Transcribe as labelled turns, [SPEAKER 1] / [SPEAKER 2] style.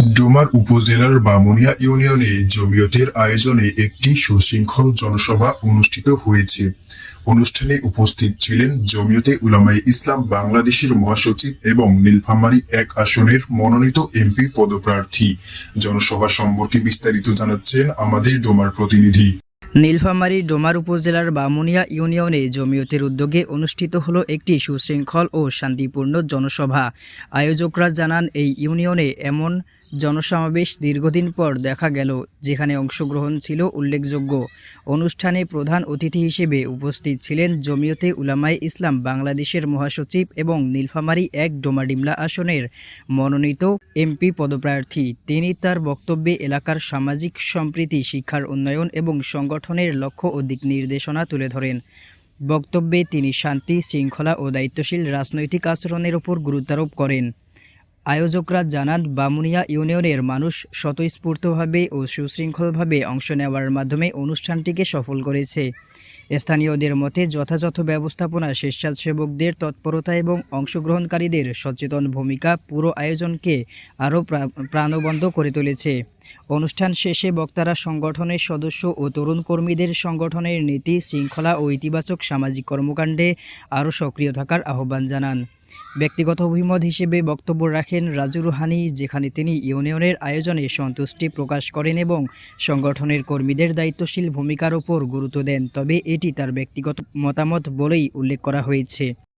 [SPEAKER 1] ডোমার উপজেলার বামুনিয়া ইউনিয়নে জমিয়তের আয়োজনে একটি সুশৃঙ্খল জনসভা অনুষ্ঠিত হয়েছে। অনুষ্ঠানে উপস্থিত ছিলেন জমিয়তে উলামায়ে ইসলাম বাংলাদেশের মহাসচিব এবং নীলফামারী এক আসনের মনোনীত এমপি পদপ্রার্থী। জনসভা সম্পর্কে বিস্তারিত জানাচ্ছেন আমাদের ডোমার প্রতিনিধি।
[SPEAKER 2] নীলফামারী ডোমার উপজেলার বামুনিয়া ইউনিয়নে জমিয়তের উদ্যোগে অনুষ্ঠিত হলো একটি সুশৃঙ্খল ও শান্তিপূর্ণ জনসভা। আয়োজকরা জানান, এই ইউনিয়নে এমন জনসমাবেশ দীর্ঘদিন পর দেখা গেল, যেখানে অংশগ্রহণ ছিল উল্লেখযোগ্য। অনুষ্ঠানে প্রধান অতিথি হিসেবে উপস্থিত ছিলেন জমিয়তে উলামায়ে ইসলাম বাংলাদেশের মহাসচিব এবং নীলফামারী এক ডোমাডিমলা আসনের মনোনীত এমপি পদপ্রার্থী। তিনি তার বক্তব্যে এলাকার সামাজিক সম্প্রীতি, শিক্ষার উন্নয়ন এবং সংগঠনের লক্ষ্য ও দিক নির্দেশনা তুলে ধরেন। বক্তব্যে তিনি শান্তি, শৃঙ্খলা ও দায়িত্বশীল রাজনৈতিক আচরণের উপর গুরুত্বারোপ করেন। আয়োজকরা জানান, বামুনিয়া ইউনিয়নের মানুষ স্বতঃস্ফূর্তভাবে ও সুশৃঙ্খলভাবে অংশ নেওয়ার মাধ্যমে অনুষ্ঠানটিকে সফল করেছে। স্থানীয়দের মতে, যথাযথ ব্যবস্থাপনা, স্বেচ্ছাসেবকদের তৎপরতা এবং অংশগ্রহণকারীদের সচেতন ভূমিকা পুরো আয়োজনকে আরও প্রা- প্রাণবন্ত করে তুলেছে। অনুষ্ঠান শেষে বক্তারা সংগঠনের সদস্য ও তরুণ কর্মীদের সংগঠনের নীতি, শৃঙ্খলা ও ইতিবাচক সামাজিক কর্মকাণ্ডে আরও সক্রিয় থাকার আহ্বান জানান। ব্যক্তিগত অভিমত হিসেবে বক্তব্য রাখেন রাজু রুহানি, যেখানে তিনি ইউনিয়নের আয়োজনে সন্তুষ্টি প্রকাশ করেন এবং সংগঠনের কর্মীদের দায়িত্বশীল ভূমিকার ওপর গুরুত্ব দেন। তবে এটি তার ব্যক্তিগত মতামত বলেই উল্লেখ করা হয়েছে।